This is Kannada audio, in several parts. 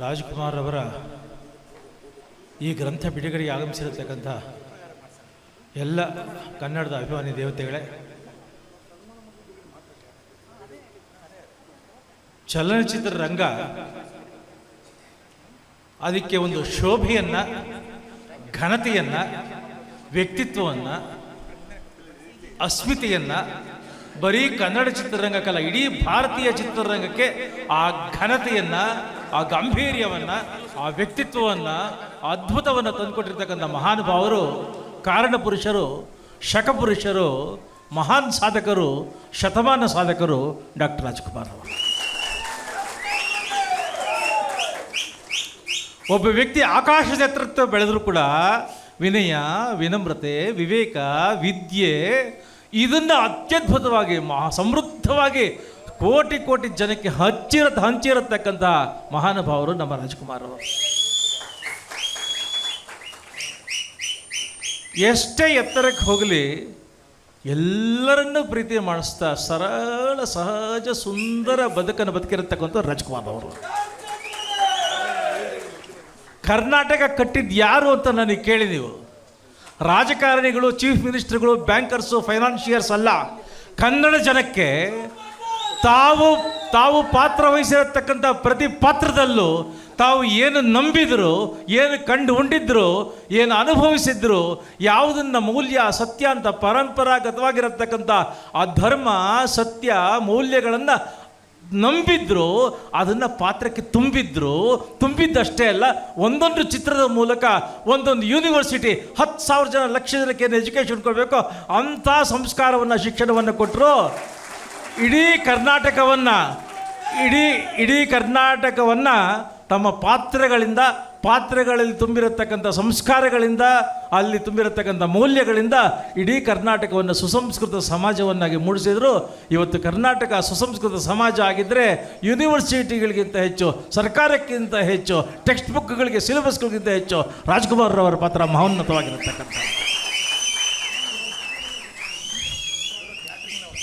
ರಾಜ್ಕುಮಾರ್ ಅವರ ಈ ಗ್ರಂಥ ಬಿಡುಗಡೆಗೆ ಆಗಮಿಸಿರತಕ್ಕಂಥ ಎಲ್ಲ ಕನ್ನಡದ ಅಭಿಮಾನಿ ದೇವತೆಗಳೇ, ಚಲನಚಿತ್ರ ರಂಗ ಅದಕ್ಕೆ ಒಂದು ಶೋಭೆಯನ್ನ, ಘನತೆಯನ್ನು, ವ್ಯಕ್ತಿತ್ವವನ್ನ, ಅಸ್ಮಿತೆಯನ್ನ ಬರೀ ಕನ್ನಡ ಚಿತ್ರರಂಗಕ್ಕಲ್ಲ ಇಡೀ ಭಾರತೀಯ ಚಿತ್ರರಂಗಕ್ಕೆ ಆ ಘನತೆಯನ್ನ ಆ ಗಾಂಭೀರ್ಯವನ್ನ, ಆ ವ್ಯಕ್ತಿತ್ವವನ್ನ ಅದ್ಭುತವನ್ನ ತಂದುಕೊಟ್ಟಿರ್ತಕ್ಕಂಥ ಮಹಾನುಭಾವರು, ಕಾರಣ ಪುರುಷರು ಶಕಪುರುಷರು ಮಹಾನ್ ಸಾಧಕರು, ಶತಮಾನ ಸಾಧಕರು ಡಾಕ್ಟರ್ ರಾಜ್ಕುಮಾರ್ ಅವರು. ಒಬ್ಬ ವ್ಯಕ್ತಿ ಆಕಾಶದ ನೇತೃತ್ವ ಬೆಳೆದರೂ ಕೂಡ ವಿನಯ, ವಿನಮ್ರತೆ, ವಿವೇಕ, ವಿದ್ಯೆ ಇದನ್ನು ಅತ್ಯದ್ಭುತವಾಗಿ, ಮಹಾ ಸಮೃದ್ಧವಾಗಿ ಕೋಟಿ ಕೋಟಿ ಜನಕ್ಕೆ ಹಚ್ಚಿರತ್ ಹಂಚಿರತಕ್ಕಂಥ ಮಹಾನುಭಾವರು ನಮ್ಮ ರಾಜ್ಕುಮಾರ್ ಅವರು. ಎಷ್ಟೇ ಎತ್ತರಕ್ಕೆ ಹೋಗಲಿ ಎಲ್ಲರನ್ನೂ ಪ್ರೀತಿ ಮಾಡಿಸ್ತಾ ಸರಳ, ಸಹಜ, ಸುಂದರ ಬದುಕನ್ನು ಬದುಕಿರತಕ್ಕಂಥ ರಾಜ್ಕುಮಾರ್ ಅವರು. ಕರ್ನಾಟಕ ಕಟ್ಟಿದ್ದು ಯಾರು ಅಂತ ನನಗೆ ಕೇಳಿ ನೀವು. ರಾಜಕಾರಣಿಗಳು ಚೀಫ್ ಮಿನಿಸ್ಟರ್ಗಳು ಬ್ಯಾಂಕರ್ಸು ಫೈನಾನ್ಷಿಯರ್ಸ್ ಅಲ್ಲ. ಕನ್ನಡ ಜನಕ್ಕೆ ತಾವು ತಾವು ಪಾತ್ರ ವಹಿಸಿರತಕ್ಕಂಥ ಪ್ರತಿ ಪಾತ್ರದಲ್ಲೂ ತಾವು ಏನು ನಂಬಿದ್ರು, ಏನು ಕಂಡು ಉಂಡಿದ್ರು, ಏನು ಅನುಭವಿಸಿದ್ರು, ಯಾವುದನ್ನ ಮೌಲ್ಯ, ಸತ್ಯ ಅಂತ ಪರಂಪರಾಗತವಾಗಿರತಕ್ಕಂಥ ಆ ಧರ್ಮ, ಸತ್ಯ ಮೌಲ್ಯಗಳನ್ನು ನಂಬಿದ್ರು, ಅದನ್ನು ಪಾತ್ರಕ್ಕೆ ತುಂಬಿದ್ರು, ತುಂಬಿದ್ದಷ್ಟೇ ಅಲ್ಲ, ಒಂದೊಂದು ಚಿತ್ರದ ಮೂಲಕ ಒಂದೊಂದು ಯೂನಿವರ್ಸಿಟಿ ಹತ್ತು ಸಾವಿರ ಜನ ಲಕ್ಷ ಜನಕ್ಕೆ ಏನು ಎಜುಕೇಷನ್ ಕೊಡಬೇಕು ಅಂಥ ಸಂಸ್ಕಾರವನ್ನು, ಶಿಕ್ಷಣವನ್ನು ಕೊಟ್ಟರು ಇಡೀ ಕರ್ನಾಟಕವನ್ನು, ಇಡೀ ಇಡೀ ಕರ್ನಾಟಕವನ್ನು ತಮ್ಮ ಪಾತ್ರಗಳಿಂದ, ಪಾತ್ರಗಳಲ್ಲಿ ತುಂಬಿರತಕ್ಕಂಥ ಸಂಸ್ಕಾರಗಳಿಂದ, ಅಲ್ಲಿ ತುಂಬಿರತಕ್ಕಂಥ ಮೌಲ್ಯಗಳಿಂದ ಇಡೀ ಕರ್ನಾಟಕವನ್ನು ಸುಸಂಸ್ಕೃತ ಸಮಾಜವನ್ನಾಗಿ ಮೂಡಿಸಿದ್ರು. ಇವತ್ತು ಕರ್ನಾಟಕ ಸುಸಂಸ್ಕೃತ ಸಮಾಜ ಆಗಿದ್ದರೆ ಯೂನಿವರ್ಸಿಟಿಗಳಿಗಿಂತ ಹೆಚ್ಚು, ಸರ್ಕಾರಕ್ಕಿಂತ ಹೆಚ್ಚು, ಟೆಕ್ಸ್ಟ್ ಬುಕ್ಗಳಿಗೆ ಸಿಲೆಬಸ್ಗಳಿಗಿಂತ ಹೆಚ್ಚು ರಾಜ್ಕುಮಾರ್ ಅವರ ಪಾತ್ರ ಮಹೋನ್ನತವಾಗಿರತಕ್ಕಂಥ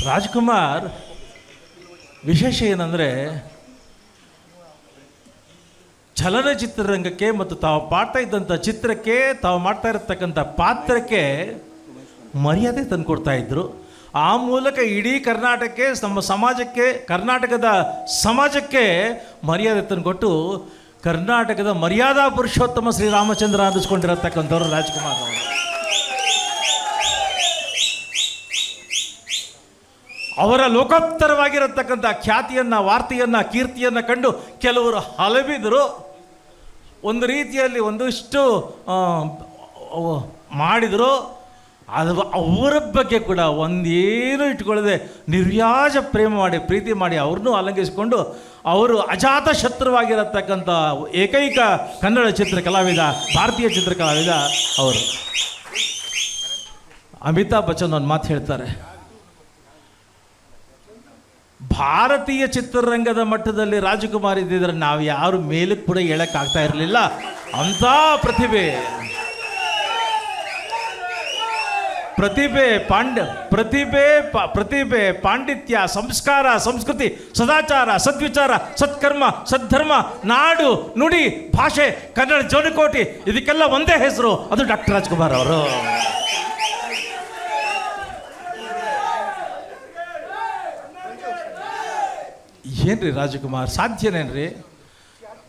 ರಾಜ್ಕುಮಾರ್, ವಿಶೇಷ ಏನಂದರೆ ಚಲನಚಿತ್ರರಂಗಕ್ಕೆ ಮತ್ತು ತಾವು ಪಾಡ್ತಾ ಇದ್ದಂಥ ಚಿತ್ರಕ್ಕೆ, ತಾವು ಮಾಡ್ತಾ ಇರತಕ್ಕಂಥ ಪಾತ್ರಕ್ಕೆ ಮರ್ಯಾದೆ ತಂದುಕೊಡ್ತಾ ಇದ್ದರು ಆ ಮೂಲಕ ಇಡೀ ಕರ್ನಾಟಕಕ್ಕೆ ನಮ್ಮ ಸಮಾಜಕ್ಕೆ, ಕರ್ನಾಟಕದ ಸಮಾಜಕ್ಕೆ ಮರ್ಯಾದೆ ತಂದುಕೊಟ್ಟು ಕರ್ನಾಟಕದ ಮರ್ಯಾದಾ ಪುರುಷೋತ್ತಮ ಶ್ರೀರಾಮಚಂದ್ರ ಅನ್ನಿಸ್ಕೊಂಡಿರತಕ್ಕಂಥವ್ರು ರಾಜ್ಕುಮಾರ್ ಅವರು. ಅವರ ಲೋಕೋತ್ತರವಾಗಿರತಕ್ಕಂಥ ಖ್ಯಾತಿಯನ್ನು, ವಾರ್ತೆಯನ್ನು, ಕೀರ್ತಿಯನ್ನು ಕಂಡು ಕೆಲವರು ಹಲವಿದರು. ಒಂದು ರೀತಿಯಲ್ಲಿ ಒಂದಿಷ್ಟು ಮಾಡಿದರು. ಅದು ಅವರ ಬಗ್ಗೆ ಕೂಡ ಒಂದೇನು ಇಟ್ಕೊಳ್ಳದೆ ನಿರ್ವ್ಯಾಜ ಪ್ರೇಮ ಮಾಡಿ, ಪ್ರೀತಿ ಮಾಡಿ ಅವ್ರನ್ನೂ ಅಲಂಗಿಸಿಕೊಂಡು ಅವರು ಅಜಾತ ಶತ್ರುವಾಗಿರತಕ್ಕಂಥ ಏಕೈಕ ಕನ್ನಡ ಚಿತ್ರ ಕಲಾವಿದ, ಭಾರತೀಯ ಚಿತ್ರಕಲಾವಿದ ಅವರು. ಅಮಿತಾಬ್ ಬಚ್ಚನ್ ಒಂದು ಮಾತು ಹೇಳ್ತಾರೆ. ಭಾರತೀಯ ಚಿತ್ರರಂಗದ ಮಟ್ಟದಲ್ಲಿ ರಾಜಕುಮಾರ್ ಇದ್ದಿದ್ರೆ ನಾವು ಯಾರು ಮೇಲಕ್ಕೆ ಕೂಡ ಹೇಳಕ್ಕಾಗ್ತಾ ಇರಲಿಲ್ಲ. ಅಂಥ ಪ್ರತಿಭೆ. ಪ್ರತಿಭೆ ಪಾಂಡ, ಪ್ರತಿಭೆ ಪ್ರತಿಭೆ ಪಾಂಡಿತ್ಯ, ಸಂಸ್ಕಾರ, ಸಂಸ್ಕೃತಿ, ಸದಾಚಾರ, ಸದ್ವಿಚಾರ, ಸತ್ಕರ್ಮ, ಸದ್ಧರ್ಮ, ನಾಡು, ನುಡಿ, ಭಾಷೆ, ಕನ್ನಡ ಜೋನಕೋಟಿ ಇದಕ್ಕೆಲ್ಲ ಒಂದೇ ಹೆಸರು, ಅದು ಡಾಕ್ಟರ್ ರಾಜ್ಕುಮಾರ್ ಅವರು. ಏನ್ರಿ ರಾಜಕುಮಾರ್? ಸಾಧ್ಯನೇನ್ರಿ?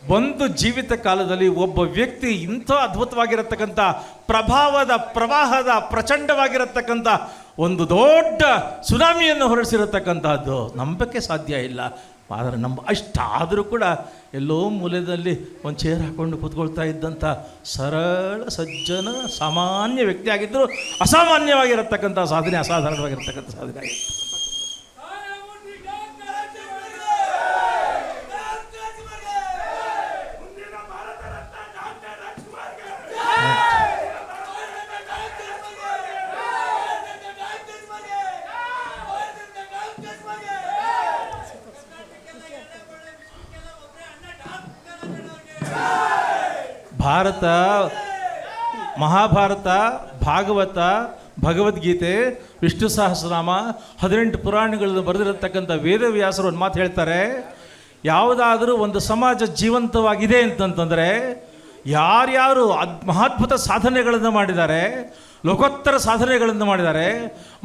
ಒಂದು ಜೀವಿತ ಕಾಲದಲ್ಲಿ ಒಬ್ಬ ವ್ಯಕ್ತಿ ಇಂಥ ಅದ್ಭುತವಾಗಿರತಕ್ಕಂಥ ಪ್ರಭಾವದ ಪ್ರವಾಹದ ಪ್ರಚಂಡವಾಗಿರತಕ್ಕಂಥ ಒಂದು ದೊಡ್ಡ ಸುನಾಮಿಯನ್ನು ಹೊರಡಿಸಿರತಕ್ಕಂಥದ್ದು ನಂಬಕ್ಕೆ ಸಾಧ್ಯ ಇಲ್ಲ. ಆದರೆ ನಮ್ಮ ಅಷ್ಟಾದರೂ ಕೂಡ ಎಲ್ಲೋ ಮೂಲೆಯಲ್ಲಿ ಒಂದು ಚೇರ್ ಹಾಕ್ಕೊಂಡು ಕೂತ್ಕೊಳ್ತಾ ಇದ್ದಂಥ ಸರಳ, ಸಜ್ಜನ, ಸಾಮಾನ್ಯ ವ್ಯಕ್ತಿ ಆಗಿದ್ದರೂ ಅಸಾಮಾನ್ಯವಾಗಿರತಕ್ಕಂಥ ಸಾಧನೆ, ಅಸಾಧಾರಣವಾಗಿರತಕ್ಕಂಥ ಸಾಧನೆ ಆಗಿತ್ತು. ಭಾರತ, ಮಹಾಭಾರತ, ಭಾಗವತ, ಭಗವದ್ಗೀತೆ, ವಿಷ್ಣು ಸಹಸ್ರನಾಮ, ಹದಿನೆಂಟು ಪುರಾಣಗಳನ್ನು ಬರೆದಿರತಕ್ಕಂಥ ವೇದವ್ಯಾಸರು ಒಂದು ಮಾತು ಹೇಳ್ತಾರೆ, ಯಾವುದಾದರೂ ಒಂದು ಸಮಾಜ ಜೀವಂತವಾಗಿದೆ ಅಂತಂತಂದರೆ, ಯಾರ್ಯಾರು ಅದ್ ಮಹಾತ್ಮುತ ಸಾಧನೆಗಳನ್ನು ಮಾಡಿದ್ದಾರೆ, ಲೋಕೋತ್ತರ ಸಾಧನೆಗಳನ್ನು ಮಾಡಿದ್ದಾರೆ,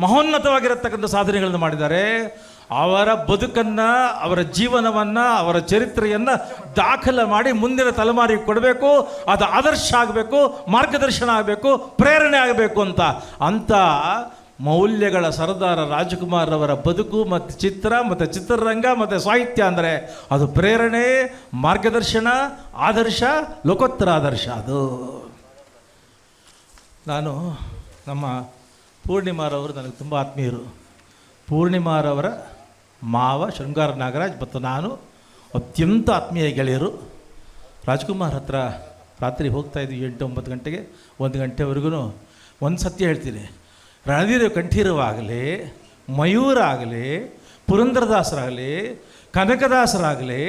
ಮಹೋನ್ನತವಾಗಿರತಕ್ಕಂಥ ಸಾಧನೆಗಳನ್ನು ಮಾಡಿದ್ದಾರೆ ಅವರ ಬದುಕನ್ನು, ಅವರ ಜೀವನವನ್ನು, ಅವರ ಚರಿತ್ರೆಯನ್ನು ದಾಖಲೆ ಮಾಡಿ ಮುಂದಿನ ತಲೆಮಾರಿಗೆ ಕೊಡಬೇಕು, ಅದು ಆದರ್ಶ ಆಗಬೇಕು, ಮಾರ್ಗದರ್ಶನ ಆಗಬೇಕು, ಪ್ರೇರಣೆ ಆಗಬೇಕು ಅಂತ. ಅಂಥ ಮೌಲ್ಯಗಳ ಸರದಾರ ರಾಜಕುಮಾರ್ ಅವರ ಬದುಕು ಮತ್ತು ಚಿತ್ರ, ಮತ್ತು ಚಿತ್ರರಂಗ, ಮತ್ತು ಸಾಹಿತ್ಯ ಅಂದರೆ ಅದು ಪ್ರೇರಣೆ, ಮಾರ್ಗದರ್ಶನ, ಆದರ್ಶ, ಲೋಕೋತ್ತರ ಆದರ್ಶ ಅದು. ನಾನು ನಮ್ಮ ಪೂರ್ಣಿಮಾರವರು ನನಗೆ ತುಂಬ ಆತ್ಮೀಯರು. ಪೂರ್ಣಿಮಾರವರ ಮಾವ ಶೃಂಗಾರ ನಾಗರಾಜ್ ಮತ್ತು ನಾನು ಅತ್ಯಂತ ಆತ್ಮೀಯ ಗೆಳೆಯರು. ರಾಜ್ಕುಮಾರ್ ಹತ್ರ ರಾತ್ರಿ ಹೋಗ್ತಾ ಇದ್ವಿ ಎಂಟು ಒಂಬತ್ತು ಗಂಟೆಗೆ. ಒಂದು ಗಂಟೆವರೆಗೂ ಒಂದು ಸತ್ಯ ಹೇಳ್ತೀನಿ. ರಣಧೀರ ಕಂಠೀರವಾಗಲಿ ಮಯೂರ ಆಗಲಿ ಪುರಂದರದಾಸರಾಗಲಿ, ಕನಕದಾಸರಾಗಲಿ,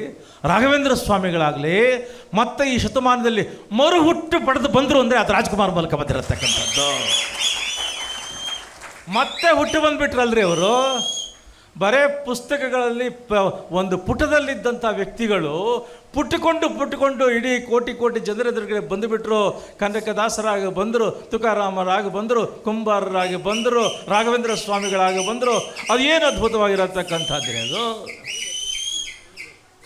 ರಾಘವೇಂದ್ರ ಸ್ವಾಮಿಗಳಾಗಲಿ, ಮತ್ತೆ ಈ ಶತಮಾನದಲ್ಲಿ ಮರು ಹುಟ್ಟು ಪಡೆದು ಬಂದರು ಅಂದರೆ ಅದು ರಾಜ್ಕುಮಾರ್ ಮೂಲಕ ಬಂದಿರತಕ್ಕಂಥದ್ದು. ಮತ್ತೆ ಹುಟ್ಟು ಬಂದುಬಿಟ್ರಲ್ರಿ ಅವರು ಬರೇ ಪುಸ್ತಕಗಳಲ್ಲಿ ಪ, ಒಂದು ಪುಟದಲ್ಲಿದ್ದಂಥ ವ್ಯಕ್ತಿಗಳು ಪುಟ್ಟುಕೊಂಡು ಪುಟ್ಟುಕೊಂಡು ಇಡೀ ಕೋಟಿ ಕೋಟಿ ಜನರ ಎದುರುಗಡೆ ಬಂದುಬಿಟ್ರು. ಕನಕದಾಸರಾಗಿ ಬಂದರು, ತುಕಾರಾಮರಾಗಿ ಬಂದರು, ಕುಂಬಾರರಾಗಿ ಬಂದರು, ರಾಘವೇಂದ್ರ ಸ್ವಾಮಿಗಳಾಗಿ ಬಂದರು. ಅದು ಏನು ಅದ್ಭುತವಾಗಿರತಕ್ಕಂಥದ್ದೇ ಅದು?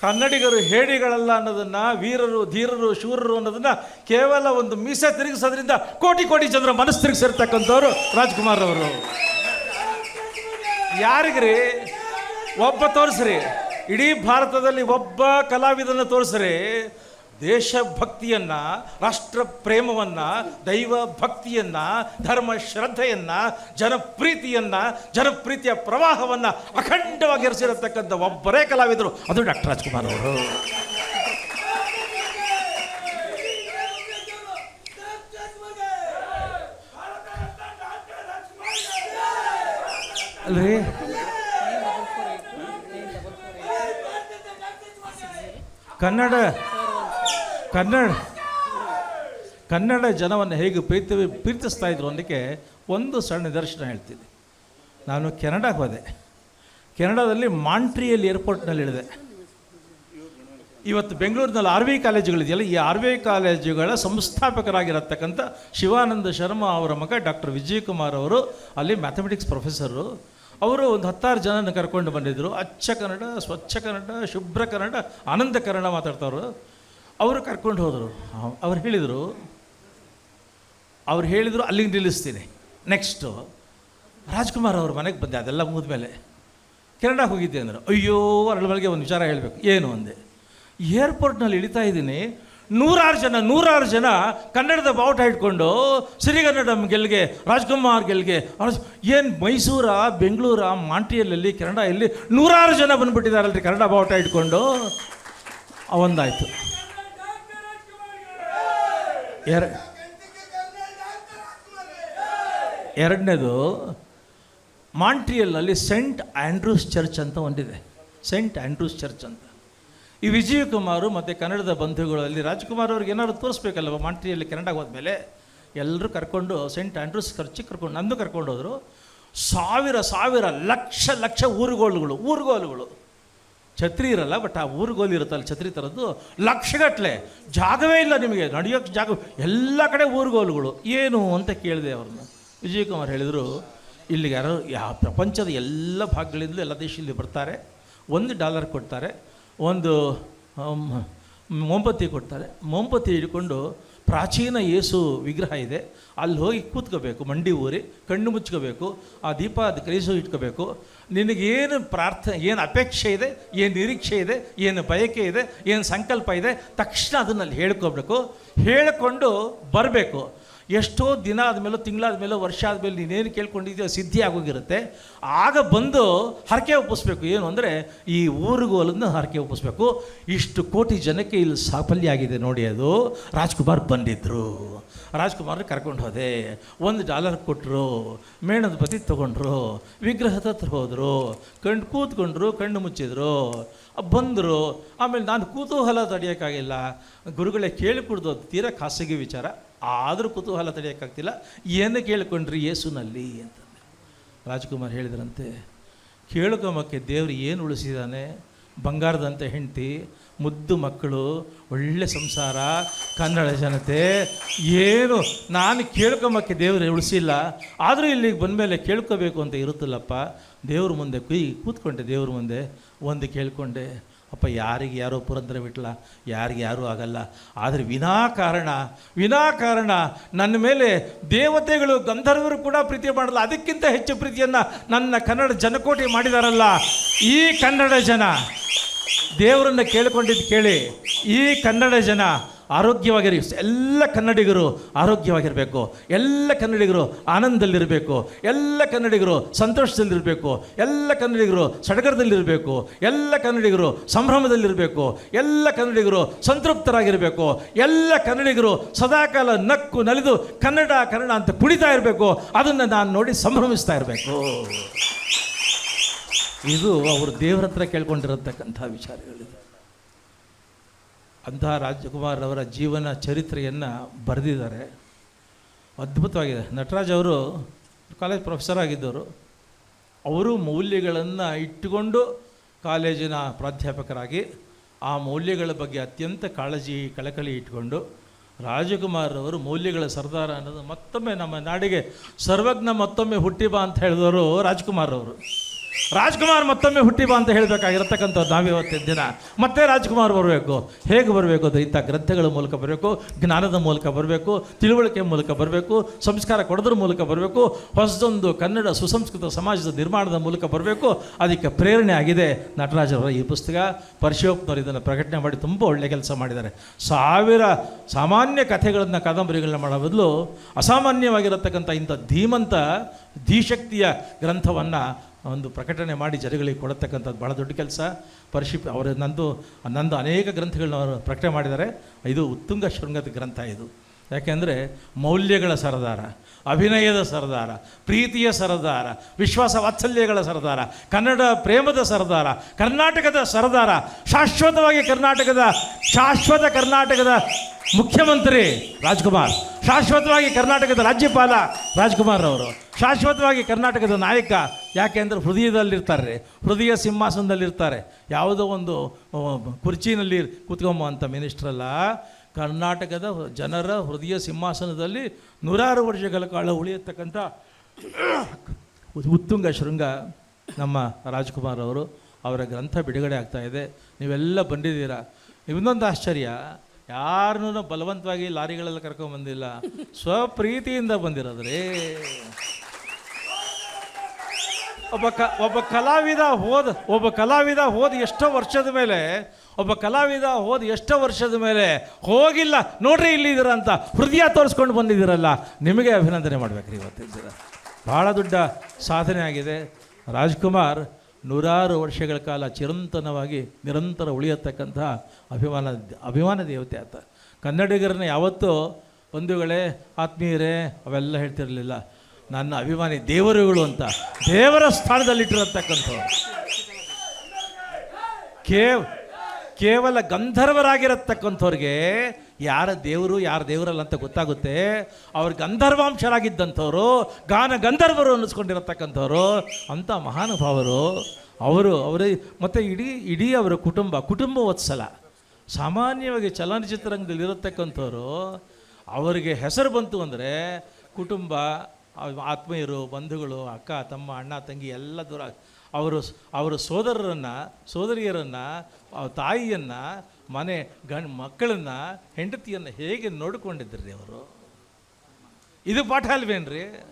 ಕನ್ನಡಿಗರು ಹೇಡಿಗಳಲ್ಲ ಅನ್ನೋದನ್ನು, ವೀರರು, ಧೀರರು, ಶೂರರು ಅನ್ನೋದನ್ನು ಕೇವಲ ಒಂದು ಮೀಸೆ ತಿರುಗಿಸೋದ್ರಿಂದ ಕೋಟಿ ಕೋಟಿ ಜನರ ಮನಸ್ಸು ತಿರುಗಿಸಿರ್ತಕ್ಕಂಥವ್ರು ರಾಜ್ಕುಮಾರ್ ಅವರು. ಯಾರಿಗ್ರಿ? ಒಬ್ಬ ತೋರಿಸ್ರಿ. ಇಡೀ ಭಾರತದಲ್ಲಿ ಒಬ್ಬ ಕಲಾವಿದನ ತೋರಿಸ್ರಿ. ದೇಶಭಕ್ತಿಯನ್ನ ರಾಷ್ಟ್ರ ಪ್ರೇಮವನ್ನ ದೈವ ಭಕ್ತಿಯನ್ನ, ಧರ್ಮ ಶ್ರದ್ಧೆಯನ್ನ, ಜನಪ್ರೀತಿಯನ್ನ, ಜನಪ್ರೀತಿಯ ಪ್ರವಾಹವನ್ನ ಅಖಂಡವಾಗಿ ಹರಿಸಿರತಕ್ಕಂಥ ಒಬ್ಬರೇ ಕಲಾವಿದರು. ಅದು ಡಾಕ್ಟರ್ ರಾಜ್ಕುಮಾರ್ ಅವರು. ಅಲ್ರಿ? ಕನ್ನಡ ಕನ್ನಡ ಕನ್ನಡ ಜನವನ್ನು ಹೇಗೆ ಪ್ರೀತಿ, ಪ್ರೀತಿಸ್ತಾ ಇದ್ರು ಅನ್ನೋಕ್ಕೆ ಒಂದು ಸಣ್ಣ ನಿದರ್ಶನ ಹೇಳ್ತೀನಿ. ನಾನು ಕೆನಡಾಗೆ ಹೋದೆ. ಕೆನಡಾದಲ್ಲಿ ಮಾಂಟ್ರಿಯಲ್ ಏರ್ಪೋರ್ಟ್ನಲ್ಲಿ ಇಳಿದೆ. ಇವತ್ತು ಬೆಂಗಳೂರಿನಲ್ಲಿ ಆರ್ ವಿ ಕಾಲೇಜುಗಳಿದೆಯಲ್ಲ, ಈ ಆರ್ ವಿ ಕಾಲೇಜುಗಳ ಸಂಸ್ಥಾಪಕರಾಗಿರತಕ್ಕಂಥ ಶಿವಾನಂದ ಶರ್ಮಾ ಅವರ ಮಗ ಡಾಕ್ಟರ್ ವಿಜಯಕುಮಾರ್ ಅವರು, ಅಲ್ಲಿ ಮ್ಯಾಥಮೆಟಿಕ್ಸ್ ಪ್ರೊಫೆಸರು ಅವರು ಒಂದು ಹತ್ತಾರು ಜನನ ಕರ್ಕೊಂಡು ಬಂದಿದ್ದರು ಅಚ್ಚ ಕನ್ನಡ, ಸ್ವಚ್ಛ ಕನ್ನಡ, ಶುಭ್ರ ಕನ್ನಡ, ಆನಂದ ಕನ್ನಡ ಮಾತಾಡ್ತಾವ್ರು. ಅವರು ಕರ್ಕೊಂಡು ಹೋದರು. ಅವ್ರು ಹೇಳಿದರು ಅವ್ರು ಹೇಳಿದರು ಅಲ್ಲಿಗೆ ನಿಲ್ಲಿಸ್ತೀನಿ. ನೆಕ್ಸ್ಟು ರಾಜ್ಕುಮಾರ್ ಅವ್ರ ಮನೆಗೆ ಬಂದೆ, ಅದೆಲ್ಲ ಮುಗಿದ್ಮೇಲೆ. ಕೆನಡಾ ಹೋಗಿದ್ದೆ ಅಂದರು, ಅಯ್ಯೋ ಅರಳಬಳಿಗೆ ಒಂದು ವಿಚಾರ ಹೇಳಬೇಕು. ಏನು ಅಂದೆ, ಏರ್ಪೋರ್ಟ್ನಲ್ಲಿ ಇಳಿತಾ ಇದ್ದೀನಿ ನೂರಾರು ಜನ ನೂರಾರು ಜನ ಕನ್ನಡದ ಬಾವುಟ ಇಟ್ಕೊಂಡು ಸಿರಿಗನ್ನಡಂ ಗೆಲ್ಗೆ, ರಾಜ್ಕುಮಾರ್ ಗೆಲ್ಗೆ ಏನು ಮೈಸೂರ, ಬೆಂಗಳೂರ, ಮಾಂಟ್ರಿಯಲ್ಲಲ್ಲಿ ಕನ್ನಡ ಇಲ್ಲಿ ನೂರಾರು ಜನ ಬಂದುಬಿಟ್ಟಿದ್ದಾರಲ್ರಿ ಕನ್ನಡ ಬಾವುಟ ಇಟ್ಕೊಂಡು ಒಂದಾಯಿತು ಎರ ಎರಡನೇದು ಮಾಂಟ್ರಿಯಲ್ನಲ್ಲಿ ಸೆಂಟ್ ಆ್ಯಂಡ್ರೂಸ್ ಚರ್ಚ್ ಅಂತ ಒಂದಿದೆ. ಸೆಂಟ್ ಆ್ಯಂಡ್ರೂಸ್ ಚರ್ಚ್ ಅಂತ. ಈ ವಿಜಯಕುಮಾರು ಮತ್ತು ಕನ್ನಡದ ಬಂಧುಗಳಲ್ಲಿ ರಾಜ್ಕುಮಾರ್ ಅವ್ರಿಗೆ ಏನಾದ್ರು ತೋರಿಸ್ಬೇಕಲ್ಲ ಮಾಂಟ್ರಿಯಲ್ಲಿ ಕೆನಡಾಗೆ ಹೋದ್ಮೇಲೆ? ಎಲ್ಲರೂ ಕರ್ಕೊಂಡು ಸೆಂಟ್ ಆ್ಯಂಡ್ರೂಸ್ ಖರ್ಚಿಗೆ ಕರ್ಕೊಂಡು, ನಂದು ಕರ್ಕೊಂಡು ಹೋದರು. ಸಾವಿರ ಸಾವಿರ, ಲಕ್ಷ ಲಕ್ಷ ಊರುಗೋಲುಗಳು ಊರುಗೋಲುಗಳು. ಛತ್ರಿ ಇರಲ್ಲ, ಬಟ್ ಆ ಊರುಗೋಲು ಇರುತ್ತಲ್ಲ, ಛತ್ರಿ ಥರದ್ದು ಲಕ್ಷಗಟ್ಟಲೆ ಜಾಗವೇ ಇಲ್ಲ ನಿಮಗೆ ನಡೆಯೋಕ್ಕೆ ಜಾಗ ಎಲ್ಲ ಕಡೆ ಊರುಗೋಲುಗಳು. ಏನು ಅಂತ ಕೇಳಿದೆ ಅವ್ರನ್ನ. ವಿಜಯಕುಮಾರ್ ಹೇಳಿದರು, ಇಲ್ಲಿಗೆ ಯಾರೋ ಯಾವ ಪ್ರಪಂಚದ ಎಲ್ಲ ಭಾಗಗಳಿಂದಲೂ ಎಲ್ಲ ದೇಶದಲ್ಲಿ ಬರ್ತಾರೆ. ಒಂದು ಡಾಲರ್ ಕೊಡ್ತಾರೆ. ಒಂದು ಮೊಂಬತ್ತಿ ಕೊಡ್ತಾರೆ. ಮೊಂಬತ್ತಿ ಹಿಡ್ಕೊಂಡು ಪ್ರಾಚೀನ ಯೇಸು ವಿಗ್ರಹ ಇದೆ. ಅಲ್ಲಿ ಹೋಗಿ ಕೂತ್ಕೋಬೇಕು, ಮಂಡಿ ಊರಿ, ಕಣ್ಣು ಮುಚ್ಕೋಬೇಕು, ಆ ದೀಪ ಅದು ಕಲಿಸು ಇಟ್ಕೋಬೇಕು. ನಿನಗೇನು ಪ್ರಾರ್ಥನೆ, ಏನು ಅಪೇಕ್ಷೆ ಇದೆ, ಏನು ನಿರೀಕ್ಷೆ ಇದೆ, ಏನು ಬಯಕೆ ಇದೆ, ಏನು ಸಂಕಲ್ಪ ಇದೆ, ತಕ್ಷಣ ಅದನ್ನಲ್ಲಿ ಹೇಳ್ಕೊಬೇಕು. ಹೇಳಿಕೊಂಡು ಬರಬೇಕು. ಎಷ್ಟೋ ದಿನ ಆದಮೇಲೆ ತಿಂಗಳಾದ್ಮೇಲೆ ವರ್ಷ ಆದಮೇಲೆ ನೀನೇನು ಕೇಳ್ಕೊಂಡಿದ್ಯೋ ಸಿದ್ಧಿ ಆಗೋಗಿರುತ್ತೆ. ಆಗ ಬಂದು ಹರಕೆ ಒಪ್ಪಿಸ್ಬೇಕು. ಏನು ಅಂದರೆ ಈ ಊರುಗೋಲನ್ನು ಹರಕೆ ಒಪ್ಪಿಸ್ಬೇಕು. ಇಷ್ಟು ಕೋಟಿ ಜನಕ್ಕೆ ಇಲ್ಲಿ ಸಾಫಲ್ಯ ಆಗಿದೆ ನೋಡಿ ಅದು. ರಾಜ್ಕುಮಾರ್ ಬಂದಿದ್ದರು ರಾಜ್ಕುಮಾರ್ ಕರ್ಕೊಂಡು ಹೋದೆ. ಒಂದು ಡಾಲರ್ ಕೊಟ್ಟರು ಮೇಣದ ತಗೊಂಡ್ರು ತೊಗೊಂಡ್ರು ವಿಗ್ರಹದ ಹತ್ರ ಹೋದರು ಕಣ್ಣು ಕೂತ್ಕೊಂಡ್ರು, ಕಣ್ಣು ಮುಚ್ಚಿದ್ರು, ಬಂದರು. ಆಮೇಲೆ ನಾನು ಕುತೂಹಲ ತಡೆಯೋಕ್ಕಾಗಿಲ್ಲ. ಗುರುಗಳೇ ಕೇಳಿಕೊಡ್ದು ಅದು ತೀರಾ ಖಾಸಗಿ ವಿಚಾರ. ಆದರೂ ಕುತೂಹಲ ತಡೆಯೋಕ್ಕಾಗ್ತಿಲ್ಲ. ಏನು ಕೇಳ್ಕೊಂಡ್ರಿ ಯೇಸುನಲ್ಲಿ ಅಂತಂದೆ. ರಾಜ್ಕುಮಾರ್ ಹೇಳಿದ್ರಂತೆ, ಕೇಳ್ಕೊಂಬಕ್ಕೆ ದೇವರು ಏನು ಉಳಿಸಿದ್ದಾನೆ ಬಂಗಾರದಂತೆ ಹೆಂಡತಿ, ಮುದ್ದು ಮಕ್ಕಳು, ಒಳ್ಳೆ ಸಂಸಾರ, ಕನ್ನಡ ಜನತೆ, ಏನು? ನಾನು ಕೇಳ್ಕೊಂಬಕ್ಕೆ ದೇವರು ಉಳಿಸಿಲ್ಲ. ಆದರೂ ಇಲ್ಲಿಗೆ ಬಂದಮೇಲೆ ಕೇಳ್ಕೋಬೇಕು ಅಂತ ಇರುತ್ತಲ್ಲಪ್ಪ. ದೇವ್ರ ಮುಂದೆ ಕುಯ್, ಕೂತ್ಕೊಂಡೆ ದೇವ್ರ ಮುಂದೆ. ಒಂದು ಕೇಳ್ಕೊಂಡೆ ಅಪ್ಪ, ಯಾರಿಗೆ ಯಾರೋ ಪುರಂದರ ಬಿಟ್ಲ, ಯಾರಿಗೆ ಯಾರೂ ಆಗಲ್ಲ. ಆದರೆ ವಿನಾಕಾರಣ ವಿನಾಕಾರಣ ನನ್ನ ಮೇಲೆ ದೇವತೆಗಳು, ಗಂಧರ್ವರು ಕೂಡ ಪ್ರೀತಿ ಮಾಡಲ್ಲ. ಅದಕ್ಕಿಂತ ಹೆಚ್ಚು ಪ್ರೀತಿಯನ್ನು ನನ್ನ ಕನ್ನಡ ಜನಕೋಟಿ ಮಾಡಿದಾರಲ್ಲ. ಈ ಕನ್ನಡ ಜನ, ದೇವರನ್ನು ಕೇಳಿಕೊಂಡಿದ್ದು ಕೇಳಿ, ಈ ಕನ್ನಡ ಜನ ಆರೋಗ್ಯವಾಗಿರಿ. ಎಲ್ಲ ಕನ್ನಡಿಗರು ಆರೋಗ್ಯವಾಗಿರಬೇಕು. ಎಲ್ಲ ಕನ್ನಡಿಗರು ಆನಂದದಲ್ಲಿರಬೇಕು. ಎಲ್ಲ ಕನ್ನಡಿಗರು ಸಂತೋಷದಲ್ಲಿರಬೇಕು. ಎಲ್ಲ ಕನ್ನಡಿಗರು ಸಡಗರದಲ್ಲಿರಬೇಕು. ಎಲ್ಲ ಕನ್ನಡಿಗರು ಸಂಭ್ರಮದಲ್ಲಿರಬೇಕು. ಎಲ್ಲ ಕನ್ನಡಿಗರು ಸಂತೃಪ್ತರಾಗಿರಬೇಕು. ಎಲ್ಲ ಕನ್ನಡಿಗರು ಸದಾಕಾಲ ನಕ್ಕು ನಲಿದು ಕನ್ನಡ ಕನ್ನಡ ಅಂತ ಕುಣಿತಾ ಇರಬೇಕು. ಅದನ್ನು ನಾನು ನೋಡಿ ಸಂಭ್ರಮಿಸ್ತಾ ಇರಬೇಕು. ಇದು ಅವರು ದೇವರ ಹತ್ರ ಕೇಳ್ಕೊಂಡಿರತಕ್ಕಂಥ ವಿಚಾರಗಳಿದು ಅಂತಹ ರಾಜ್ಕುಮಾರ್ ಅವರ ಜೀವನ ಚರಿತ್ರೆಯನ್ನು ಬರೆದಿದ್ದಾರೆ. ಅದ್ಭುತವಾಗಿದೆ. ನಟರಾಜ್ ಅವರು ಕಾಲೇಜ್ ಪ್ರೊಫೆಸರ್ ಆಗಿದ್ದವರು. ಅವರು ಮೌಲ್ಯಗಳನ್ನು ಇಟ್ಟುಕೊಂಡು ಕಾಲೇಜಿನ ಪ್ರಾಧ್ಯಾಪಕರಾಗಿ, ಆ ಮೌಲ್ಯಗಳ ಬಗ್ಗೆ ಅತ್ಯಂತ ಕಾಳಜಿ, ಕಳಕಳಿ ಇಟ್ಕೊಂಡು ರಾಜಕುಮಾರ್ ಅವರು ಮೌಲ್ಯಗಳ ಸರ್ದಾರ ಅನ್ನೋದು ಮತ್ತೊಮ್ಮೆ ನಮ್ಮ ನಾಡಿಗೆ ಸರ್ವಜ್ಞ ಮತ್ತೊಮ್ಮೆ ಹುಟ್ಟಿಬಾ ಅಂತ ಹೇಳಿದವರು ರಾಜ್ಕುಮಾರ್ ಅವರು ರಾಜ್ಕುಮಾರ್ ಮತ್ತೊಮ್ಮೆ ಹುಟ್ಟಿ ಬಾ ಅಂತ ಹೇಳಬೇಕಾಗಿರತಕ್ಕಂಥದ್ದು ನಾವಿವತ್ತಿನ ದಿನ. ಮತ್ತೆ ರಾಜ್ಕುಮಾರ್ ಬರಬೇಕು. ಹೇಗೆ ಬರಬೇಕು ಅದು ಇಂಥ ಗ್ರಂಥಗಳ ಮೂಲಕ ಬರಬೇಕು, ಜ್ಞಾನದ ಮೂಲಕ ಬರಬೇಕು, ತಿಳುವಳಿಕೆ ಮೂಲಕ ಬರಬೇಕು, ಸಂಸ್ಕಾರ ಕೊಡೋದ್ರ ಮೂಲಕ ಬರಬೇಕು, ಹೊಸದೊಂದು ಕನ್ನಡ ಸುಸಂಸ್ಕೃತ ಸಮಾಜದ ನಿರ್ಮಾಣದ ಮೂಲಕ ಬರಬೇಕು. ಅದಕ್ಕೆ ಪ್ರೇರಣೆ ಆಗಿದೆ ನಟರಾಜರವರ ಈ ಪುಸ್ತಕ. ಪರಿಶೋಪ್ನವರು ಇದನ್ನು ಪ್ರಕಟಣೆ ಮಾಡಿ ತುಂಬ ಒಳ್ಳೆಯ ಕೆಲಸ ಮಾಡಿದ್ದಾರೆ. ಸಾವಿರ ಸಾಮಾನ್ಯ ಕಥೆಗಳನ್ನು ಕಾದಂಬರಿಗಳನ್ನ ಮಾಡೋ ಬದಲು ಅಸಾಮಾನ್ಯವಾಗಿರತಕ್ಕಂಥ ಇಂಥ ಧೀಮಂತ, ಧೀಶಕ್ತಿಯ ಗ್ರಂಥವನ್ನು ಒಂದು ಪ್ರಕಟಣೆ ಮಾಡಿ ಜನಗಳಿಗೆ ಕೊಡತಕ್ಕಂಥದ್ದು ಭಾಳ ದೊಡ್ಡ ಕೆಲಸ. ಪರಿಶಿಪ್ ಅವರು ನಂದು ನಂದು ಅನೇಕ ಗ್ರಂಥಗಳನ್ನ ಅವರು ಪ್ರಕಟಣೆ ಮಾಡಿದ್ದಾರೆ. ಇದು ಉತ್ತುಂಗ ಶೃಂಗದ ಗ್ರಂಥ ಇದು. ಯಾಕೆಂದರೆ ಮೌಲ್ಯಗಳ ಸರದಾರ, ಅಭಿನಯದ ಸರದಾರ, ಪ್ರೀತಿಯ ಸರದಾರ, ವಿಶ್ವಾಸ ವಾತ್ಸಲ್ಯಗಳ ಸರದಾರ, ಕನ್ನಡ ಪ್ರೇಮದ ಸರದಾರ, ಕರ್ನಾಟಕದ ಸರದಾರ, ಶಾಶ್ವತವಾಗಿ ಕರ್ನಾಟಕದ, ಶಾಶ್ವತ ಕರ್ನಾಟಕದ ಮುಖ್ಯಮಂತ್ರಿ ರಾಜ್ಕುಮಾರ್, ಶಾಶ್ವತವಾಗಿ ಕರ್ನಾಟಕದ ರಾಜ್ಯಪಾಲ ರಾಜ್ಕುಮಾರ್ ಅವರು, ಶಾಶ್ವತವಾಗಿ ಕರ್ನಾಟಕದ ನಾಯಕ, ಯಾಕೆ ಅಂದರೆ ಹೃದಯದಲ್ಲಿರ್ತಾರೆ, ಹೃದಯ ಸಿಂಹಾಸನದಲ್ಲಿರ್ತಾರೆ, ಯಾವುದೋ ಒಂದು ಕುರ್ಚಿನಲ್ಲಿ ಕೂತ್ಕೊಂಬ ಅಂತ ಮಿನಿಸ್ಟ್ರಲ್ಲ ಕರ್ನಾಟಕದ ಜನರ ಹೃದಯ ಸಿಂಹಾಸನದಲ್ಲಿ ನೂರಾರು ವರ್ಷಗಳ ಕಾಲ ಉಳಿಯತಕ್ಕಂಥ ಉತ್ತುಂಗ ಶೃಂಗ ನಮ್ಮ ರಾಜ್ಕುಮಾರ್ ಅವರು ಅವರ ಗ್ರಂಥ ಬಿಡುಗಡೆ ಆಗ್ತಾ ಇದೆ. ನೀವೆಲ್ಲ ಬಂದಿದ್ದೀರಾ? ಇನ್ನೊಂದು ಆಶ್ಚರ್ಯ, ಯಾರನ್ನೂ ಬಲವಂತವಾಗಿ ಲಾರಿಗಳೆಲ್ಲ ಕರ್ಕೊಂಬಂದಿಲ್ಲ ಸ್ವಪ್ರೀತಿಯಿಂದ ಬಂದಿರೋದ್ರಿ. ಒಬ್ಬ ಕ, ಒಬ್ಬ ಕಲಾವಿದ ಹೋದ, ಒಬ್ಬ ಕಲಾವಿದ ಹೋದ ಎಷ್ಟೋ ವರ್ಷದ ಮೇಲೆ ಒಬ್ಬ ಕಲಾವಿದ ಹೋದ ಎಷ್ಟೋ ವರ್ಷದ ಮೇಲೆ ಹೋಗಿಲ್ಲ, ನೋಡ್ರಿ ಇಲ್ಲಿದ್ದೀರ ಅಂತ ಹೃದಯ ತೋರಿಸ್ಕೊಂಡು ಬಂದಿದ್ದೀರಲ್ಲ, ನಿಮಗೆ ಅಭಿನಂದನೆ ಮಾಡಬೇಕ್ರಿ ಇವತ್ತಿದ್ದೀರ ಭಾಳ ದೊಡ್ಡ ಸಾಧನೆ ಆಗಿದೆ. ರಾಜ್ಕುಮಾರ್ ನೂರಾರು ವರ್ಷಗಳ ಕಾಲ ಚಿರಂತನವಾಗಿ ನಿರಂತರ ಉಳಿಯತಕ್ಕಂಥ ಅಭಿಮಾನ ಅಭಿಮಾನ ದೇವತೆ ಆತ. ಕನ್ನಡಿಗರನ್ನ ಯಾವತ್ತೂ ಬಂಧುಗಳೇ ಆತ್ಮೀಯರೇ ಅವೆಲ್ಲ ಹೇಳ್ತಿರಲಿಲ್ಲ. ನನ್ನ ಅಭಿಮಾನಿ ದೇವರುಗಳು ಅಂತ, ದೇವರ ಸ್ಥಾನದಲ್ಲಿಟ್ಟಿರತಕ್ಕಂಥವ್ರು. ಕೇವ್ ಕೇವಲ ಗಂಧರ್ವರಾಗಿರತಕ್ಕಂಥವ್ರಿಗೆ ಯಾರ ದೇವರು, ಯಾರ ದೇವರಲ್ಲ ಅಂತ ಗೊತ್ತಾಗುತ್ತೆ. ಅವ್ರು ಗಂಧರ್ವಾಂಶರಾಗಿದ್ದಂಥವ್ರು, ಗಾನ ಗಂಧರ್ವರು ಅನ್ನಿಸ್ಕೊಂಡಿರತಕ್ಕಂಥವ್ರು ಅಂಥ ಮಹಾನುಭಾವರು, ಅವರು, ಅವರ ಮತ್ತು ಇಡೀ ಇಡೀ ಅವರ ಕುಟುಂಬ ಕುಟುಂಬ ವತ್ಸಲ ಸಾಮಾನ್ಯವಾಗಿ ಚಲನಚಿತ್ರರಂಗದಲ್ಲಿ ಇರತಕ್ಕಂಥವ್ರು, ಅವರಿಗೆ ಹೆಸರು ಬಂತು ಅಂದರೆ ಕುಟುಂಬ ಆತ್ಮೀಯರು, ಬಂಧುಗಳು, ಅಕ್ಕ, ತಮ್ಮ, ಅಣ್ಣ, ತಂಗಿ ಎಲ್ಲ ದೂರ, ಅವರು, ಅವರ ಸೋದರರನ್ನು, ಸೋದರಿಯರನ್ನು ತಾಯಿಯನ್ನು, ಮನೆ ಗಂಡ್ ಮಕ್ಕಳನ್ನು, ಹೆಂಡತಿಯನ್ನು ಹೇಗೆ ನೋಡಿಕೊಂಡಿದ್ರಿ ಅವರು? ಇದು ಪಾಠ ಅಲ್ವೇನ್ರಿ?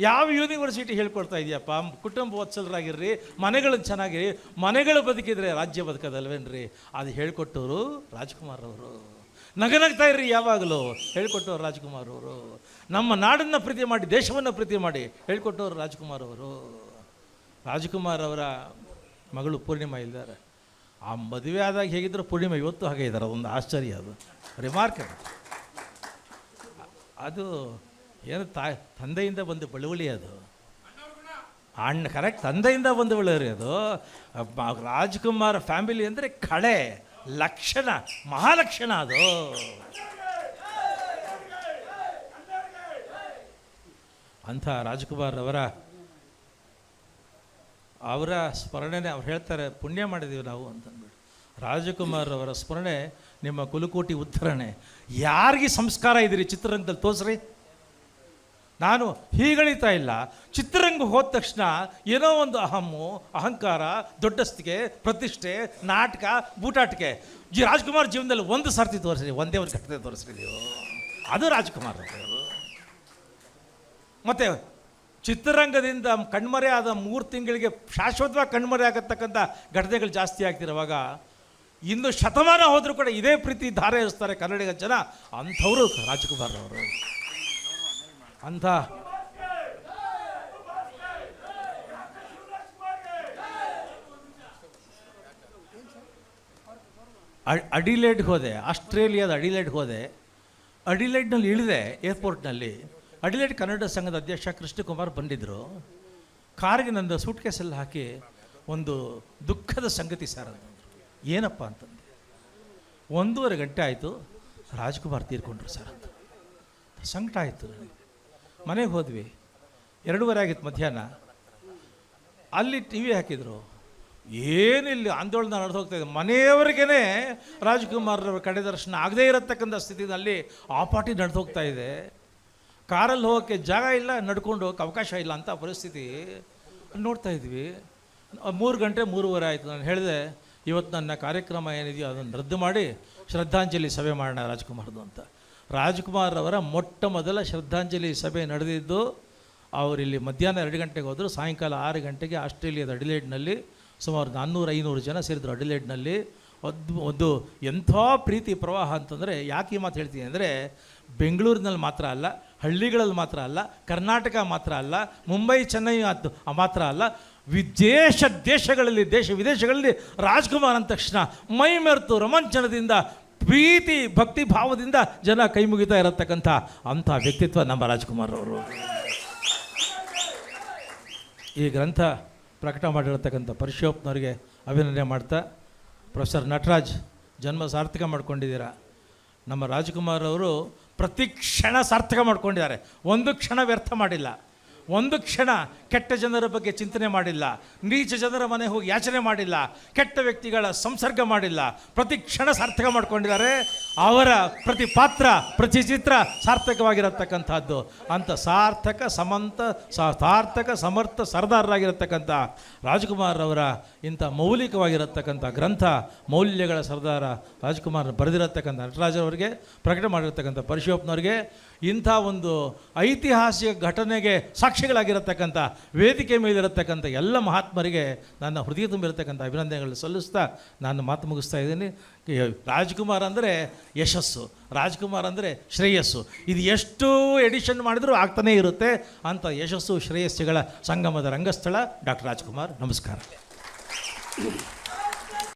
ಯಾವ ಯೂನಿವರ್ಸಿಟಿ ಹೇಳ್ಕೊಡ್ತಾ ಇದೆಯಪ್ಪ? ಕುಟುಂಬ ವತ್ಸಲರಾಗಿರ್ರಿ ಮನೆಗಳು ಚೆನ್ನಾಗಿರಿ, ಮನೆಗಳು ಬದುಕಿದ್ರೆ ರಾಜ್ಯ ಬದುಕೋದಲ್ವೇನ್ರಿ? ಅದು ಹೇಳ್ಕೊಟ್ಟವರು ರಾಜ್ಕುಮಾರ್ ಅವರು. ನಗನಗ್ತಾ ಇರ್ರಿ ಯಾವಾಗಲೂ, ಹೇಳ್ಕೊಟ್ಟವ್ರು ರಾಜ್ಕುಮಾರ್ ಅವರು. ನಮ್ಮ ನಾಡನ್ನು ಪ್ರೀತಿ ಮಾಡಿ, ದೇಶವನ್ನು ಪ್ರೀತಿ ಮಾಡಿ ಹೇಳ್ಕೊಟ್ಟವ್ರು ರಾಜ್ಕುಮಾರ್ ಅವರು. ರಾಜ್ಕುಮಾರ್ ಅವರ ಮಗಳು ಪೂರ್ಣಿಮಾ ಇದ್ದಾರೆ ಆ ಮದುವೆ ಆದಾಗ ಹೇಗಿದ್ರು ಪೂರ್ಣಿಮಾ ಇವತ್ತು ಹಾಗೆ ಇದ್ದಾರೆ ಅದೊಂದು ಆಶ್ಚರ್ಯ ಅದು. ರಿಮಾರ್ಕ್ ಅದು. ಏನು ತಾಯಿ ತಂದೆಯಿಂದ ಬಂದು ಬಳುವಳಿ ಅದು. ಅಣ್ಣ ಕರೆಕ್ಟ್ ತಂದೆಯಿಂದ ಬಂದು ಬಳುವಳಿ ಅದು. ರಾಜ್ಕುಮಾರ್ ಫ್ಯಾಮಿಲಿ ಅಂದರೆ ಕಳೆ, ಲಕ್ಷಣ, ಮಹಾಲಕ್ಷಣ ಅದು. ಅಂಥ ರಾಜ್ಕುಮಾರ್ ಅವರ ಅವರ ಸ್ಮರಣೆನೇ ಅವ್ರು ಹೇಳ್ತಾರೆ, ಪುಣ್ಯ ಮಾಡಿದ್ದೀವಿ ನಾವು ಅಂತಂದ್ಬಿಟ್ಟು. ರಾಜಕುಮಾರ್ ಅವರ ಸ್ಮರಣೆ ನಿಮ್ಮ ಕುಲಕೋಟಿ ಉತ್ತರಣೆ. ಯಾರಿಗೆ ಸಂಸ್ಕಾರ ಇದ್ದೀರಿ ಚಿತ್ರರಂಗದಲ್ಲಿ ತೋರಿಸ್ರಿ. ನಾನು ಹೀಗಳಿತಾ ಇಲ್ಲ. ಚಿತ್ರರಂಗ ಹೋದ ತಕ್ಷಣ ಏನೋ ಒಂದು ಅಹಮ್ಮು, ಅಹಂಕಾರ ದೊಡ್ಡಸ್ತಿಗೆ ಪ್ರತಿಷ್ಠೆ, ನಾಟಕ, ಬೂಟಾಟಿಕೆ ಜಿ ರಾಜ್ಕುಮಾರ್ ಜೀವನದಲ್ಲಿ ಒಂದು ಸರ್ತಿ ತೋರಿಸ್ರಿ, ಒಂದೇ ಒಂದು ಘಟನೆ ತೋರಿಸ್ರಿ ನೀವು. ಅದು ರಾಜ್ಕುಮಾರ್ ಮತ್ತು ಚಿತ್ರರಂಗದಿಂದ ಕಣ್ಮರೆ ಆದ ಮೂರು ತಿಂಗಳಿಗೆ ಶಾಶ್ವತವಾಗಿ ಕಣ್ಮರೆ ಆಗತಕ್ಕಂಥ ಘಟನೆಗಳು ಜಾಸ್ತಿ ಆಗ್ತಿರುವಾಗ ಇನ್ನು ಶತಮಾನ ಹೋದರೂ ಕೂಡ ಇದೇ ಪ್ರೀತಿ ಧಾರೆ ಹರಿಸ್ತಾರೆ ಕನ್ನಡಿಗ ಜನ. ಅಂಥವರು ರಾಜ್ಕುಮಾರ್ ಅವರು. ಅಂಥ ಅಡಿಲೇಡ್ ಹೋದೆ, ಆಸ್ಟ್ರೇಲಿಯಾದ ಅಡಿಲೇಡ್ಗೆ ಹೋದೆ. ಅಡಿಲೇಡ್ನಲ್ಲಿ ಇಳಿದೆ ಏರ್ಪೋರ್ಟ್ನಲ್ಲಿ ಅಡಿಲೇಡ್ ಕನ್ನಡ ಸಂಘದ ಅಧ್ಯಕ್ಷ ಕೃಷ್ಣಕುಮಾರ್ ಬಂದಿದ್ದರು ಕಾರಿಗೆ ನನ್ನ ಸೂಟ್ ಕೇಸಲ್ಲಿ ಹಾಕಿ ಒಂದು ದುಃಖದ ಸಂಗತಿ ಸರ್ ಏನಪ್ಪ ಅಂತಂದೆ ಒಂದೂವರೆ ಗಂಟೆ ಆಯಿತು ರಾಜ್ಕುಮಾರ್ ತೀರ್ಕೊಂಡ್ರು ಸರ್ ಅಂತ. ಸಂಕಟ ಆಯಿತು ಮನೆಗೆ ಹೋದ್ವಿ. ಎರಡೂವರೆ ಆಗಿತ್ತು ಮಧ್ಯಾಹ್ನ. ಅಲ್ಲಿ ಟಿ ವಿ ಹಾಕಿದರು. ಏನಿಲ್ಲ ಆಂದೋಲನ ನಡೆದು ಹೋಗ್ತಾ ಇದೆ? ಮನೆಯವರಿಗೇ ರಾಜ್ಕುಮಾರ್ ಕಡೆ ದರ್ಶನ ಆಗದೇ ಇರತಕ್ಕಂಥ ಸ್ಥಿತಿನಲ್ಲಿ ಆ ಪಾರ್ಟಿ ನಡೆದು ಹೋಗ್ತಾ ಇದೆ. ಕಾರಲ್ಲಿ ಹೋಗೋಕ್ಕೆ ಜಾಗ ಇಲ್ಲ, ನಡ್ಕೊಂಡು ಹೋಗೋಕೆ ಅವಕಾಶ ಇಲ್ಲ ಅಂತ ಪರಿಸ್ಥಿತಿ ನೋಡ್ತಾ ಇದ್ವಿ. ಮೂರು ಗಂಟೆ ಮೂರುವರೆ ಆಯಿತು. ನಾನು ಹೇಳಿದೆ, ಇವತ್ತು ನನ್ನ ಕಾರ್ಯಕ್ರಮ ಏನಿದೆಯೋ ಅದನ್ನು ರದ್ದು ಮಾಡಿ ಶ್ರದ್ಧಾಂಜಲಿ ಸಭೆ ಮಾಡೋಣ ರಾಜ್ಕುಮಾರ್ದು ಅಂತ. ರಾಜ್ಕುಮಾರ್ ಅವರ ಮೊಟ್ಟ ಮೊದಲ ಶ್ರದ್ಧಾಂಜಲಿ ಸಭೆ ನಡೆದಿದ್ದು ಅವರಿಲ್ಲಿ ಮಧ್ಯಾಹ್ನ ಎರಡು ಗಂಟೆಗೆ ಹೋದರು, ಸಾಯಂಕಾಲ ಆರು ಗಂಟೆಗೆ ಆಸ್ಟ್ರೇಲಿಯಾದ ಅಡಿಲೇಡ್ನಲ್ಲಿ ಸುಮಾರು ನಾನ್ನೂರು, ಐನೂರು ಜನ ಸೇರಿದ್ರು ಅಡಿಲೇಡ್ನಲ್ಲಿ. ಒಂದು ಒಂದು ಎಂಥ ಪ್ರೀತಿ ಪ್ರವಾಹ ಅಂತಂದರೆ ಯಾಕೆ ಈ ಮಾತು ಹೇಳ್ತೀನಿ ಅಂದರೆ, ಬೆಂಗಳೂರಿನಲ್ಲಿ ಮಾತ್ರ ಅಲ್ಲ ಹಳ್ಳಿಗಳಲ್ಲಿ ಮಾತ್ರ ಅಲ್ಲ, ಕರ್ನಾಟಕ ಮಾತ್ರ ಅಲ್ಲ, ಮುಂಬೈ, ಚೆನ್ನೈ ಅದು ಮಾತ್ರ ಅಲ್ಲ, ವಿದೇಶ ದೇಶಗಳಲ್ಲಿ, ದೇಶ ವಿದೇಶಗಳಲ್ಲಿ ರಾಜ್ಕುಮಾರ್ ಅಂದ ತಕ್ಷಣ ಮೈ ಮೆರೆತು ರೋಮಾಂಚನದಿಂದ, ಪ್ರೀತಿ, ಭಕ್ತಿ ಭಾವದಿಂದ ಜನ ಕೈ ಮುಗಿತಾ ಇರತಕ್ಕಂಥ ಅಂಥ ವ್ಯಕ್ತಿತ್ವ ನಮ್ಮ ರಾಜ್ಕುಮಾರ್ ಅವರು. ಈ ಗ್ರಂಥ ಪ್ರಕಟ ಮಾಡಿರತಕ್ಕಂಥ ಪರಿಶೋಪ್ನವರಿಗೆ ಅಭಿನಂದನೆ ಮಾಡ್ತಾ, ಪ್ರೊಫೆಸರ್ ನಟರಾಜ್ ಜನ್ಮ ಸಾರ್ಥಕ ಮಾಡ್ಕೊಂಡಿದ್ದೀರಾ. ನಮ್ಮ ರಾಜ್ಕುಮಾರ್ ಅವರು ಪ್ರತಿ ಕ್ಷಣ ಸಾರ್ಥಕ ಮಾಡ್ಕೊಂಡಿದ್ದಾರೆ. ಒಂದು ಕ್ಷಣ ವ್ಯರ್ಥ ಮಾಡಿಲ್ಲ. ಒಂದು ಕ್ಷಣ ಕೆಟ್ಟ ಜನರ ಬಗ್ಗೆ ಚಿಂತನೆ ಮಾಡಿಲ್ಲ, ನೀಚ ಜನರ ಮನೆ ಹೋಗಿ ಯಾಚನೆ ಮಾಡಿಲ್ಲ, ಕೆಟ್ಟ ವ್ಯಕ್ತಿಗಳ ಸಂಸರ್ಗ ಮಾಡಿಲ್ಲ, ಪ್ರತಿ ಕ್ಷಣ ಸಾರ್ಥಕ ಮಾಡ್ಕೊಂಡಿದ್ದಾರೆ, ಅವರ ಪ್ರತಿ ಪಾತ್ರ, ಪ್ರತಿ ಚಿತ್ರ ಸಾರ್ಥಕವಾಗಿರತಕ್ಕಂಥದ್ದು. ಅಂತ ಸಾರ್ಥಕ, ಸಮಂತ ಸಾರ್ಥಕ, ಸಮರ್ಥ, ಸರ್ದಾರರಾಗಿರತಕ್ಕಂಥ ರಾಜ್ಕುಮಾರ್ ಅವರ ಇಂಥ ಮೌಲಿಕವಾಗಿರತಕ್ಕಂಥ ಗ್ರಂಥ, ಮೌಲ್ಯಗಳ ಸರ್ದಾರ ರಾಜ್ಕುಮಾರ್ ಬರೆದಿರತಕ್ಕಂಥ ನಟರಾಜರವರಿಗೆ ಪ್ರಕಟ ಮಾಡಿರತಕ್ಕಂಥ ಪರಿಶೋಪ್ನವರಿಗೆ ಇಂಥ ಒಂದು ಐತಿಹಾಸಿಕ ಘಟನೆಗೆ ಸಾಕ್ಷಿಗಳಾಗಿರತಕ್ಕಂಥ, ವೇದಿಕೆ ಮೇಲಿರತಕ್ಕಂಥ ಎಲ್ಲ ಮಹಾತ್ಮರಿಗೆ ನನ್ನ ಹೃದಯ ತುಂಬಿರತಕ್ಕಂಥ ಅಭಿನಂದನೆಗಳು ಸಲ್ಲಿಸ್ತಾ ನಾನು ಮಾತು ಮುಗಿಸ್ತಾ ಇದ್ದೀನಿ. ರಾಜ್ಕುಮಾರ್ ಅಂದರೆ ಯಶಸ್ಸು, ರಾಜ್ಕುಮಾರ್ ಅಂದರೆ ಶ್ರೇಯಸ್ಸು. ಇದು ಎಷ್ಟು ಎಡಿಷನ್ ಮಾಡಿದರೂ ಆಗ್ತಾನೇ ಇರುತ್ತೆ ಅಂಥ ಯಶಸ್ಸು, ಶ್ರೇಯಸ್ಸುಗಳ ಸಂಗಮದ ರಂಗಸ್ಥಳ ಡಾಕ್ಟರ್ ರಾಜ್ಕುಮಾರ್. ನಮಸ್ಕಾರ.